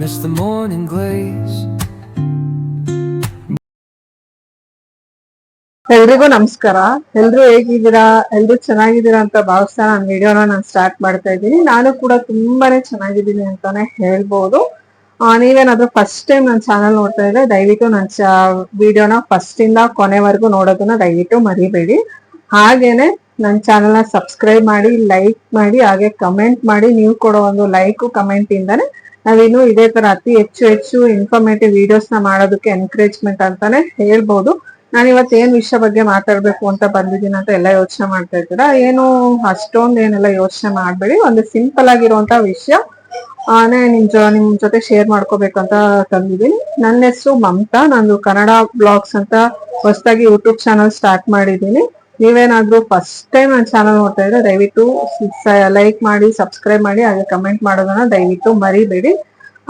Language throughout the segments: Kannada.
miss the morning glaze. ಎಲ್ರಿಗೂ ನಮಸ್ಕಾರ. ಎಲ್ರು ಹೇಗಿದ್ದೀರಾ? ಎಲ್ರು ಚೆನ್ನಾಗಿದ್ದೀರಾ ಅಂತ ಭಾವಿಸ್ತಾ ನಾನು ವಿಡಿಯೋನ ನಾನು ಸ್ಟಾರ್ಟ್ ಮಾಡ್ತಾ ಇದ್ದೀನಿ. ನಾನು ಕೂಡ ತುಂಬಾನೇ ಚೆನ್ನಾಗಿದ್ದೀನಿ ಅಂತಾನೆ ಹೇಳ್ಬೋದು. ನೀವೇನಾದ್ರೂ ಫಸ್ಟ್ ಟೈಮ್ ನನ್ನ ಚಾನಲ್ ನೋಡ್ತಾ ಇದ್ರೆ ದಯವಿಟ್ಟು ನನ್ನ ಚಾ ವಿಡಿಯೋನ ಫಸ್ಟ್ ಇಂದ ಕೊನೆವರೆಗೂ ನೋಡೋದನ್ನ ದಯವಿಟ್ಟು ಮರಿಬೇಡಿ. ಹಾಗೇನೆ ನನ್ನ ಚಾನಲ್ನ ಸಬ್ಸ್ಕ್ರೈಬ್ ಮಾಡಿ ಲೈಕ್ ಮಾಡಿ, ಹಾಗೆ ಕಮೆಂಟ್ ಮಾಡಿ, ನೀವು ಕೊಡೋ ಒಂದು ಲೈಕ್ ಕಮೆಂಟ್ ಇಂದಾನೆ ನಾವಿನ್ನು ಇದೇ ತರ ಅತಿ ಹೆಚ್ಚು ಹೆಚ್ಚು ಇನ್ಫಾರ್ಮೇಟಿವ್ ವಿಡಿಯೋಸ್ನ ಮಾಡೋದಕ್ಕೆ ಎನ್ಕರೇಜ್ಮೆಂಟ್ ಅಂತಾನೆ ಹೇಳ್ಬೋದು. ನಾನು ಇವತ್ತು ಏನ್ ವಿಷಯ ಬಗ್ಗೆ ಮಾತಾಡ್ಬೇಕು ಅಂತ ಬಂದಿದ್ದೀನಿ ಅಂತ ಎಲ್ಲ ಯೋಚನೆ ಮಾಡ್ತಾ ಇದ್ದೀರಾ? ಏನು ಅಷ್ಟೊಂದು ಏನೆಲ್ಲ ಯೋಚನೆ ಮಾಡ್ಬೇಡಿ. ಒಂದು ಸಿಂಪಲ್ ಆಗಿರುವಂತ ವಿಷಯ ನಿಮ್ ಜೊ, ನಿಮ್ ಜೊತೆ ಶೇರ್ ಮಾಡ್ಕೋಬೇಕು ಅಂತ ತಂದಿದ್ದೀನಿ. ನನ್ನ ಹೆಸರು ಮಮತಾ. ನಂದು ಕನ್ನಡ ಬ್ಲಾಗ್ಸ್ ಅಂತ ಹೊಸದಾಗಿ ಯೂಟ್ಯೂಬ್ ಚಾನಲ್ ಸ್ಟಾರ್ಟ್ ಮಾಡಿದ್ದೀನಿ. ನೀವೇನಾದ್ರೂ ಫಸ್ಟ್ ಟೈಮ್ ನನ್ನ ಚಾನಲ್ ನೋಡ್ತಾ ಇದ್ರೆ ದಯವಿಟ್ಟು ಲೈಕ್ ಮಾಡಿ ಸಬ್ಸ್ಕ್ರೈಬ್ ಮಾಡಿ, ಹಾಗೆ ಕಮೆಂಟ್ ಮಾಡೋದನ್ನ ದಯವಿಟ್ಟು ಮರಿಬೇಡಿ.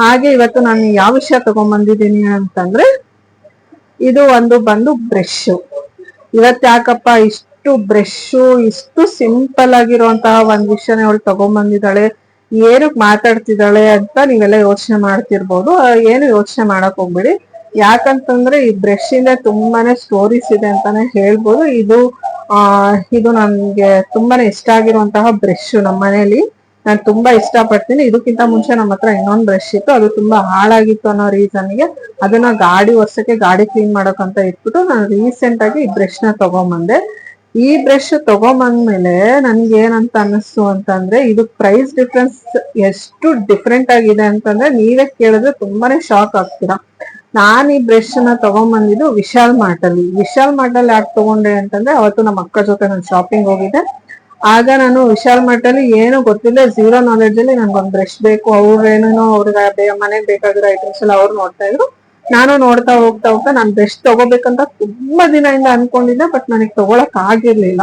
ಹಾಗೆ ಇವತ್ತು ನಾನು ಯಾವ ವಿಷಯ ತಗೊಂಡ್ಬಂದಿದ್ದೀನಿ ಅಂತಂದ್ರೆ, ಇದು ಒಂದು ಬಂದು ಬ್ರಷ್ ಇವತ್ ಯಾಕಪ್ಪ ಇಷ್ಟು ಬ್ರಷ್ ಇಷ್ಟು ಸಿಂಪಲ್ ಆಗಿರುವಂತಹ ಒಂದ್ ವಿಷಯನ ಅವಳು ತಗೊಂಡ್ಬಂದಿದ್ದಾಳೆ ಏನು ಮಾತಾಡ್ತಿದ್ದಾಳೆ ಅಂತ ನೀವೆಲ್ಲ ಯೋಚನೆ ಮಾಡ್ತಿರ್ಬೋದು. ಏನು ಯೋಚನೆ ಮಾಡಕ್ ಹೋಗ್ಬೇಡಿ. ಯಾಕಂತಂದ್ರೆ ಈ ಬ್ರಷ್ ಇಂದ ತುಂಬಾನೇ ಸ್ಟೋರೀಸ್ ಇದೆ ಅಂತಾನೆ ಹೇಳ್ಬೋದು. ಇದು ಆ, ಇದು ನನ್ಗೆ ತುಂಬಾನೇ ಇಷ್ಟ ಆಗಿರುವಂತಹ ಬ್ರಷ್ ನಮ್ಮ ಮನೆಯಲ್ಲಿ ನಾನು ತುಂಬಾ ಇಷ್ಟ ಪಡ್ತೀನಿ ಇದಕ್ಕಿಂತ ಮುಂಚೆ ನಮ್ಮ ಹತ್ರ ಇನ್ನೊಂದು ಬ್ರಷ್ ಇತ್ತು. ಅದು ತುಂಬಾ ಹಾಳಾಗಿತ್ತು ಅನ್ನೋ ರೀಸನ್ಗೆ ಅದನ್ನ ಗಾಡಿ ವರ್ಷಕ್ಕೆ ಗಾಡಿ ಕ್ಲೀನ್ ಮಾಡೋಕಂತ ಇಟ್ಬಿಟ್ಟು ನಾನು ರೀಸೆಂಟ್ ಆಗಿ ಈ ಬ್ರಷ್ನ ತಗೊಂಬಂದೆ. ಈ ಬ್ರಷ್ ತಗೊಂಬಂದ್ಮೇಲೆ ನನ್ಗೆ ಏನಂತ ಅನ್ನಿಸ್ತು ಅಂತಂದ್ರೆ ಇದು ಪ್ರೈಸ್ ಡಿಫ್ರೆನ್ಸ್ ಎಷ್ಟು ಡಿಫ್ರೆಂಟ್ ಆಗಿದೆ ಅಂತಂದ್ರೆ ನೀವೇ ಕೇಳಿದ್ರೆ ತುಂಬಾನೇ ಶಾಕ್ ಆಗ್ತೀರಾ. ನಾನ್ ಈ ಬ್ರಷ್ನ ತಗೊಂಬಂದಿದ್ದು ವಿಶಾಲ್ ಮಾರ್ಟ್ ಅಲ್ಲಿ. ವಿಶಾಲ್ ಮಾರ್ಟ್ ಅಲ್ಲಿ ಯಾಕೆ ತಗೊಂಡೆ ಅಂತಂದ್ರೆ ಅವತ್ತು ನಮ್ಮ ಅಕ್ಕ ಜೊತೆ ನಾನು ಶಾಪಿಂಗ್ ಹೋಗಿದ್ದೆ. ಆಗ ನಾನು ವಿಶಾಲ್ ಮಾರ್ಟ್ ಅಲ್ಲಿ ಏನು ಗೊತ್ತಿಲ್ಲ ಝೀರೋ ನಾಲೆಡ್ಜ್ ಅಲ್ಲಿ ನನ್ಗೊಂದು ಬ್ರಷ್ ಬೇಕು, ಅವ್ರೇನೇನೋ ಅವ್ರಿಗೆ ಮನೆಗೆ ಬೇಕಾಗಿರೋ ಐಟಮ್ಸ್ ಎಲ್ಲ ಅವ್ರು ನೋಡ್ತಾ ಇದ್ರು. ನಾನು ನೋಡ್ತಾ ಹೋಗ್ತಾ ಹೋಗ್ತಾ ನಾನು ಬ್ರಷ್ ತಗೋಬೇಕಂತ ತುಂಬಾ ದಿನದಿಂದ ಅನ್ಕೊಂಡಿದ್ದೆ ಬಟ್ ನನಗೆ ತಗೊಳಕ್ ಆಗಿರ್ಲಿಲ್ಲ.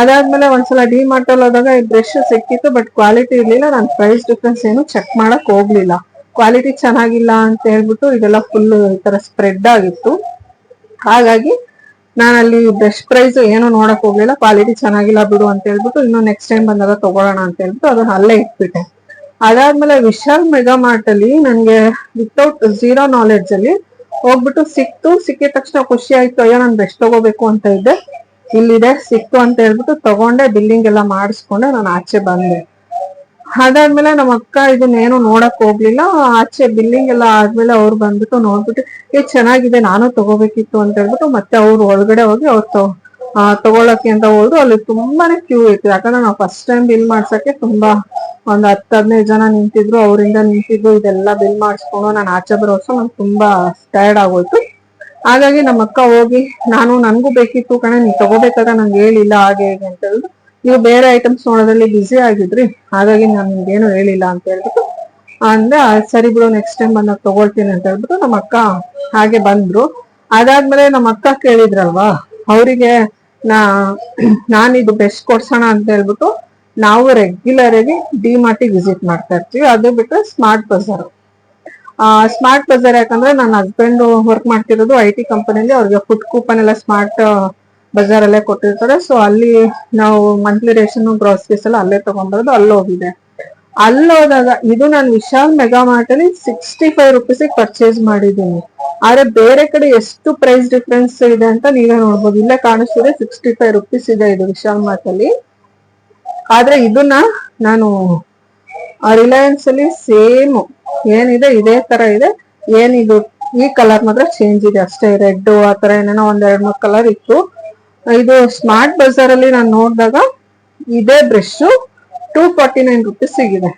ಅದಾದ್ಮೇಲೆ ಒಂದ್ಸಲ ಡಿ ಮಾರ್ಟ್ ಅಲ್ಲಿ ಹೋದಾಗ ಈ ಬ್ರಷ್ ಸಿಕ್ಕಿತ್ತು ಬಟ್ ಕ್ವಾಲಿಟಿ ಇರ್ಲಿಲ್ಲ, ನಾನು ಪ್ರೈಸ್ ಡಿಫ್ರೆನ್ಸ್ ಏನು ಚೆಕ್ ಮಾಡಕ್ ಹೋಗ್ಲಿಲ್ಲ. ಕ್ವಾಲಿಟಿ ಚೆನ್ನಾಗಿಲ್ಲ ಅಂತ ಹೇಳ್ಬಿಟ್ಟು ಇದೆಲ್ಲ ಫುಲ್ ಈ ತರ ಸ್ಪ್ರೆಡ್ ಆಗಿತ್ತು. ಹಾಗಾಗಿ ನಾನು ಅಲ್ಲಿ ಬೆಸ್ಟ್ ಪ್ರೈಸ್ ಏನು ನೋಡಕ್ ಹೋಗ್ಲಿಲ್ಲ. ಕ್ವಾಲಿಟಿ ಚೆನ್ನಾಗಿಲ್ಲ ಬಿಡು ಅಂತ ಹೇಳ್ಬಿಟ್ಟು ಇನ್ನು ನೆಕ್ಸ್ಟ್ ಟೈಮ್ ಬಂದಾಗ ತಗೊಳ್ಳೋಣ ಅಂತ ಹೇಳ್ಬಿಟ್ಟು ಅದನ್ನ ಅಲ್ಲೇ ಇಟ್ಬಿಟ್ಟೆ. ಅದಾದ್ಮೇಲೆ ವಿಶಾಲ್ ಮೆಗಾ ಮಾರ್ಟ್ ಅಲ್ಲಿ ನನ್ಗೆ ವಿತೌಟ್ ಝೀರೋ ನಾಲೆಡ್ಜ್ ಅಲ್ಲಿ ಹೋಗ್ಬಿಟ್ಟು ಸಿಕ್ತು. ಸಿಕ್ಕಿದ ತಕ್ಷಣ ಖುಷಿ ಆಯ್ತು. ಅಯ್ಯೋ, ನಾನು ಬೆಸ್ಟ್ ತಗೋಬೇಕು ಅಂತ ಇದ್ದೆ. ಇಲ್ಲಿದೆ, ಸಿಕ್ತು ಅಂತ ಹೇಳ್ಬಿಟ್ಟು ತಗೊಂಡೆ. ಬಿಲ್ಲಿಂಗ್ ಎಲ್ಲ ಮಾಡಿಸ್ಕೊಂಡೆ. ನಾನು ಆಚೆ ಬಂದೆ. ಅದಾದ್ಮೇಲೆ ನಮ್ಮ ಅಕ್ಕ ಇದನ್ನೇನು ನೋಡಕ್ ಹೋಗ್ಲಿಲ್ಲ. ಆಚೆ ಬಿಲ್ಲಿಂಗ್ ಎಲ್ಲ ಆದ್ಮೇಲೆ ಅವ್ರು ಬಂದ್ಬಿಟ್ಟು ನೋಡ್ಬಿಟ್ಟು, ಏ, ಚೆನ್ನಾಗಿದೆ, ನಾನು ತಗೋಬೇಕಿತ್ತು ಅಂತ ಹೇಳ್ಬಿಟ್ಟು ಮತ್ತೆ ಅವ್ರು ಒಳಗಡೆ ಹೋಗಿ ಅವ್ರು ತಗೋ ಅಂತ ಹೋದ್ರು. ಅಲ್ಲಿ ತುಂಬಾನೇ ಕ್ಯೂ ಇತ್ತು. ಯಾಕಂದ್ರೆ ನಾವು ಫಸ್ಟ್ ಟೈಮ್ ಬಿಲ್ ಮಾಡ್ಸಕ್ಕೆ ತುಂಬಾ ಒಂದ್ ಹತ್ತು, ಹದಿನೈದು ಜನ ನಿಂತಿದ್ರು. ಅವರಿಂದ ನಿಂತಿದ್ರು ಇದೆಲ್ಲ ಬಿಲ್ ಮಾಡಿಸ್ಕೊಂಡು ನಾನು ಆಚೆ ಬರೋ ನಂಗೆ ತುಂಬಾ ಟಯರ್ಡ್ ಆಗೋಯ್ತು. ಹಾಗಾಗಿ ನಮ್ಮ ಅಕ್ಕ ಹೋಗಿ, ನಾನು ನನ್ಗೂ ಬೇಕಿತ್ತು ಕಣೆ ನೀನ್ ತಗೋಬೇಕಾದ್ರೆ ನಂಗೆ ಹೇಳಿಲ್ಲ, ಹಾಗೆ, ಹೇಗೆ ಅಂತ ಹೇಳಿದ್ರು ನೀವು ಬೇರೆ ಐಟಮ್ಸ್ ನೋಡೋದ್ರಲ್ಲಿ ಬ್ಯುಸಿ ಆಗಿದ್ರಿ. ಹಾಗಾಗಿ ನಾನು ನಿಮ್ಗೇನು ಹೇಳಿಲ್ಲ ಅಂತ ಹೇಳ್ಬಿಟ್ಟು. ಅಂದ್ರೆ ಸರಿ ಬಿಡು ನೆಕ್ಸ್ಟ್ ಟೈಮ್ ಬಂದಾಗ ತಗೊಳ್ತೀನಿ ಅಂತ ಹೇಳ್ಬಿಟ್ಟು ನಮ್ಮ ಅಕ್ಕ ಹಾಗೆ ಬಂದ್ರು. ಅದಾದ್ಮೇಲೆ ನಮ್ಮ ಅಕ್ಕ ಕೇಳಿದ್ರಲ್ವಾ, ಅವರಿಗೆ ನಾ ನಾನಿದು ಬೆಸ್ಟ್ ಕೊಡ್ಸೋಣ ಅಂತ ಹೇಳ್ಬಿಟ್ಟು ನಾವು ರೆಗ್ಯುಲರ್ ಆಗಿ ಡಿ ಮಾರ್ಟಿಗೆ ವಿಸಿಟ್ ಮಾಡ್ತಾ ಇರ್ತೀವಿ. ಅದು ಬಿಟ್ರೆ ಸ್ಮಾರ್ಟ್ ಬಜಾರ್ ಸ್ಮಾರ್ಟ್ ಬಜಾರ್ ಯಾಕಂದ್ರೆ ನನ್ನ ಹಸ್ಬೆಂಡ್ ವರ್ಕ್ ಮಾಡ್ತಿರೋದು ಐ ಟಿ ಕಂಪನಿಲಿ ಅವ್ರಿಗೆ ಫುಡ್ ಕೂಪನ್ ಎಲ್ಲ ಸ್ಮಾರ್ಟ್ ಬಜಾರ್ ಅಲ್ಲೇ ಕೊಟ್ಟಿರ್ತಾರೆ. ಸೊ ಅಲ್ಲಿ ನಾವು ಮಂತ್ಲಿ ರೇಷನ್ ಗ್ರಾಸರೀಸ್ ಎಲ್ಲ ಅಲ್ಲೇ ತಗೊಂಡ್ಬರೋದು ಅಲ್ಲಿ ಹೋಗಿದೆ. ಅಲ್ಲಿ ಹೋದಾಗ ಇದು ನಾನು ವಿಶಾಲ್ ಮೆಗಾ ಮಾರ್ಟ್ ಅಲ್ಲಿ ಸಿಕ್ಸ್ಟಿ ಫೈವ್ ರುಪೀಸ್ ಪರ್ಚೇಸ್ ಮಾಡಿದ್ದೀನಿ. ಆದ್ರೆ ಬೇರೆ ಕಡೆ ಎಷ್ಟು ಪ್ರೈಸ್ ಡಿಫ್ರೆನ್ಸ್ ಇದೆ ಅಂತ ನೀವೇ ನೋಡ್ಬೋದು. ಇಲ್ಲೇ ಕಾಣಿಸ್ತಿದೆ ಸಿಕ್ಸ್ಟಿ ಫೈವ್ ರುಪೀಸ್ ಇದೆ ಇದು ವಿಶಾಲ್ ಮಾರ್ಟ್ ಅಲ್ಲಿ. ಆದ್ರೆ ಇದನ್ನ ನಾನು ರಿಲಯನ್ಸ್ ಅಲ್ಲಿ ಸೇಮ್ ಏನಿದೆ, ಇದೇ ತರ ಇದೆ. ಏನಿದು, ಈ ಕಲರ್ ಮಾತ್ರ ಚೇಂಜ್ ಇದೆ. ಅಷ್ಟೇ ರೆಡ್ ಆ ತರ ಏನೇನೋ ಒಂದ್ ಎರಡ್ ಮೂರ್ ಕಲರ್ ಇತ್ತು. ಇದು ಸ್ಮಾರ್ಟ್ ಬಜಾರ್ ಅಲ್ಲಿ ನಾನು ನೋಡಿದಾಗ ಇದೇ brush two forty nine rupees ಸಿಗಿದೆ.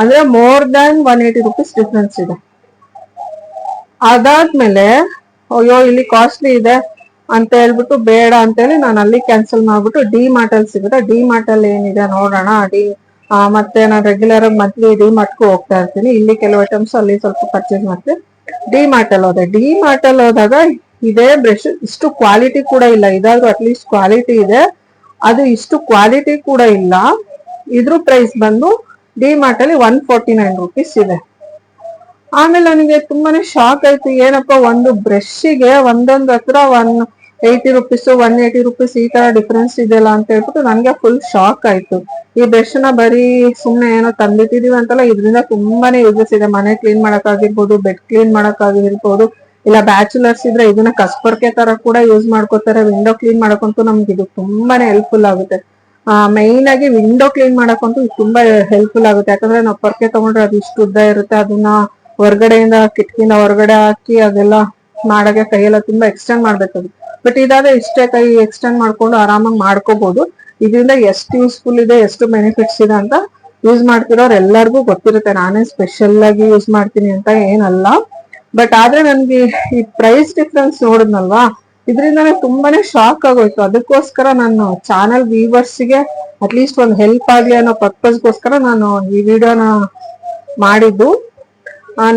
ಅಂದ್ರೆ more than one eighty rupees difference ಇದೆ. ಅದಾದ್ಮೇಲೆ, ಅಯ್ಯೋ, ಇಲ್ಲಿ ಕಾಸ್ಟ್ಲಿ ಇದೆ ಅಂತ ಹೇಳ್ಬಿಟ್ಟು ಬೇಡ ಅಂತೇಳಿ ನಾನು ಅಲ್ಲಿ ಕ್ಯಾನ್ಸಲ್ ಮಾಡ್ಬಿಟ್ಟು ಡಿ ಮಾರ್ಟಲ್ಲಿ ಸಿಗುತ್ತೆ. ಡಿ ಮಾರ್ಟಲ್ಲಿ ಏನಿದೆ ನೋಡೋಣ. ಡಿ ಮತ್ತೆ ನಾನು ರೆಗ್ಯುಲರ್ ಆಗಿ ಮಂತ್ಲಿ ಡಿ ಮಾರ್ಟ್ಗೂ ಹೋಗ್ತಾ ಇರ್ತೀನಿ. ಇಲ್ಲಿ ಕೆಲವು ಐಟಮ್ಸ್ ಅಲ್ಲಿ ಸ್ವಲ್ಪ ಪರ್ಚೇಸ್ ಮಾಡ್ತೀನಿ. ಡಿ ಮಾರ್ಟಲ್ಲಿ ಹೋದೆ. ಡಿ ಮಾರ್ಟಲ್ಲಿ ಹೋದಾಗ ಇದೇ ಬ್ರಷ್ ಇಷ್ಟು ಕ್ವಾಲಿಟಿ ಕೂಡ ಇಲ್ಲ. ಇದಾದ್ರೂ ಅಟ್ಲೀಸ್ಟ್ ಕ್ವಾಲಿಟಿ ಇದೆ. ಅದು ಇಷ್ಟು ಕ್ವಾಲಿಟಿ ಕೂಡ ಇಲ್ಲ. ಇದ್ರ ಪ್ರೈಸ್ ಬಂದು ಡಿ ಮಾರ್ಟ್ ಅಲ್ಲಿ ಒನ್ ಫೋರ್ಟಿ ನೈನ್ ರುಪೀಸ್ ಇದೆ. ಆಮೇಲೆ ನನಗೆ ತುಂಬಾನೇ ಶಾಕ್ ಆಯ್ತು. ಏನಪ್ಪ, ಒಂದು ಬ್ರಷ್ಗೆ ಒಂದೊಂದ್ ಹತ್ರ one eighty rupees one eighty rupees ಈ ತರ ಡಿಫ್ರೆನ್ಸ್ ಇದೆಯಲ್ಲ ಅಂತ ಹೇಳ್ಬಿಟ್ಟು ನನಗೆ ಫುಲ್ ಶಾಕ್ ಆಯ್ತು. ಈ ಬ್ರಷ್ನ ಬರೀ ಸುಮ್ನೆ ಏನೋ ತಂದಿಟ್ಟಿದೀವಿ ಅಂತಲ್ಲ, ಇದರಿಂದ ತುಂಬಾನೇ ಯೂಸಸ್ ಇದೆ. ಮನೆ ಕ್ಲೀನ್ ಮಾಡಕ್ ಆಗಿರ್ಬೋದು ಬೆಡ್ ಕ್ಲೀನ್ ಮಾಡಕ್ ಆಗಿರ್ಬೋದು ಇಲ್ಲ ಬ್ಯಾಚುಲರ್ಸ್ ಇದ್ರೆ ಇದನ್ನ ಕಸ್ಪರ್ಕೆ ತರ ಕೂಡ ಯೂಸ್ ಮಾಡ್ಕೋತಾರೆ ವಿಂಡೋ ಕ್ಲೀನ್ ಮಾಡಕ್ಕಂತೂ ನಮ್ಗೆ ಇದು ತುಂಬಾನೇ ಹೆಲ್ಪ್ಫುಲ್ ಆಗುತ್ತೆ. ಮೈನ್ ಆಗಿ ವಿಂಡೋ ಕ್ಲೀನ್ ಮಾಡಕ್ಕಂತೂ ಇದು ತುಂಬಾ ಹೆಲ್ಪ್ಫುಲ್ ಆಗುತ್ತೆ. ಯಾಕಂದ್ರೆ ನಾವು ಪೊರ್ಕೆ ತಗೊಂಡ್ರೆ ಅದು ಇಷ್ಟು ಉದ್ದ ಇರುತ್ತೆ, ಅದನ್ನ ಹೊರಗಡೆಯಿಂದ ಕಿಟಕಿಯಿಂದ ಹೊರಗಡೆ ಹಾಕಿ ಅದೆಲ್ಲ ಮಾಡಕ್ಕೆ ಕೈಯೆಲ್ಲ ತುಂಬಾ ಎಕ್ಸ್ಟೆಂಡ್ ಮಾಡ್ಬೇಕಾಗುತ್ತೆ ಬಟ್ ಇದಾದ್ರೆ ಇಷ್ಟೇ ಕೈ ಎಕ್ಸ್ಟೆಂಡ್ ಮಾಡ್ಕೊಂಡು ಆರಾಮಾಗಿ ಮಾಡ್ಕೋಬಹುದು ಇದರಿಂದ ಎಷ್ಟು ಯೂಸ್ಫುಲ್ ಇದೆ, ಎಷ್ಟು ಬೆನಿಫಿಟ್ಸ್ ಇದೆ ಅಂತ ಯೂಸ್ ಮಾಡ್ತಿರೋರು ಎಲ್ಲರಿಗೂ ಗೊತ್ತಿರುತ್ತೆ. ನಾನೇ ಸ್ಪೆಷಲ್ ಆಗಿ ಯೂಸ್ ಮಾಡ್ತೀನಿ ಅಂತ ಏನಲ್ಲ. ಬಟ್ ಆದ್ರೆ ನನ್ಗೆ ಈ ಪ್ರೈಸ್ ಡಿಫ್ರೆನ್ಸ್ ನೋಡಿದ್ನಲ್ವಾ? ಇದರಿಂದಾನೆ ತುಂಬಾನೇ ಶಾಕ್ ಆಗೋಯ್ತು. ಅದಕ್ಕೋಸ್ಕರ ನಾನು ಚಾನಲ್ ವೀವರ್ಸ್ಗೆ ಅಟ್ಲೀಸ್ಟ್ ಒಂದು ಹೆಲ್ಪ್ ಆಗ್ಲಿ ಅನ್ನೋ ಪರ್ಪಸ್ಗೋಸ್ಕರ ನಾನು ಈ ವಿಡಿಯೋನ ಮಾಡಿದ್ದು.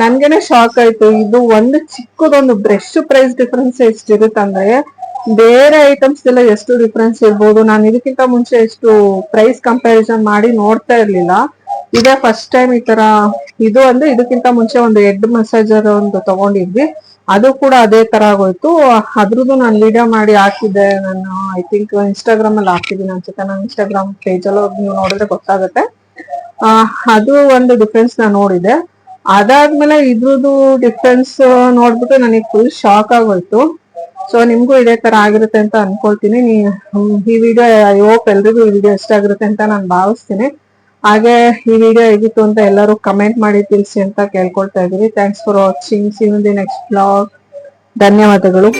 ನನ್ಗೆನೆ ಶಾಕ್ ಆಯ್ತು. ಇದು ಒಂದು ಚಿಕ್ಕದೊಂದು ಬ್ರಷ್ ಪ್ರೈಸ್ ಡಿಫ್ರೆನ್ಸ್ ಎಷ್ಟಿರುತ್ತಂದ್ರೆ ಬೇರೆ ಐಟಮ್ಸ್ ಎಲ್ಲ ಎಷ್ಟು ಡಿಫ್ರೆನ್ಸ್ ಇರ್ಬೋದು? ನಾನು ಇದಕ್ಕಿಂತ ಮುಂಚೆ ಎಷ್ಟು ಪ್ರೈಸ್ ಕಂಪ್ಯಾರಿಸನ್ ಮಾಡಿ ನೋಡ್ತಾ ಇರ್ಲಿಲ್ಲ. ಇದೇ ಫಸ್ಟ್ ಟೈಮ್ ಈ ತರ ಇದು ಅಂದ್ರೆ ಇದಕ್ಕಿಂತ ಮುಂಚೆ ಒಂದು ಹೆಡ್ ಮಸಾಜರ್ ಒಂದು ತಗೊಂಡಿದ್ವಿ. ಅದು ಕೂಡ ಅದೇ ತರ ಆಗೋಯ್ತು. ಅದ್ರದ್ದು ನಾನು ವಿಡಿಯೋ ಮಾಡಿ ಹಾಕಿದ್ದೆ. ನಾನು ಐ ಥಿಂಕ್ ಇನ್ಸ್ಟಾಗ್ರಾಮ್ ಅಲ್ಲಿ ಹಾಕಿದ್ದೀನಿ ಅನ್ಸುತ್ತೆ ನಾನು ಇನ್ಸ್ಟಾಗ್ರಾಮ್ ಪೇಜ್ ಅಲ್ಲಿ ನೀವು ನೋಡಿದ್ರೆ ಗೊತ್ತಾಗುತ್ತೆ. ಅದು ಒಂದು ಡಿಫ್ರೆನ್ಸ್ ನಾನು ನೋಡಿದೆ. ಅದಾದ್ಮೇಲೆ ಇದ್ರದ್ದು ಡಿಫ್ರೆನ್ಸ್ ನೋಡ್ಬಿಟ್ಟು ನನಗೆ ಫುಲ್ ಶಾಕ್ ಆಗೋಯ್ತು. ಸೊ ನಿಮ್ಗೂ ಇದೇ ತರ ಆಗಿರುತ್ತೆ ಅಂತ ಅನ್ಕೊಳ್ತೀನಿ. ಈ ವಿಡಿಯೋ ಐ ಹೋಪ್ ಎಲ್ರಿಗೂ ಈ ವಿಡಿಯೋ ಇಷ್ಟ ಆಗಿರುತ್ತೆ ಅಂತ ನಾನು ಭಾವಿಸ್ತೀನಿ. ಹಾಗೆ ಈ ವಿಡಿಯೋ ಹೇಗಿತ್ತು ಅಂತ ಎಲ್ಲರೂ ಕಮೆಂಟ್ ಮಾಡಿ ತಿಳಿಸಿ ಅಂತ ಕೇಳ್ಕೊಳ್ತಾ ಇದ್ದೀವಿ. Thanks for watching see the next blog ಧನ್ಯವಾದಗಳು.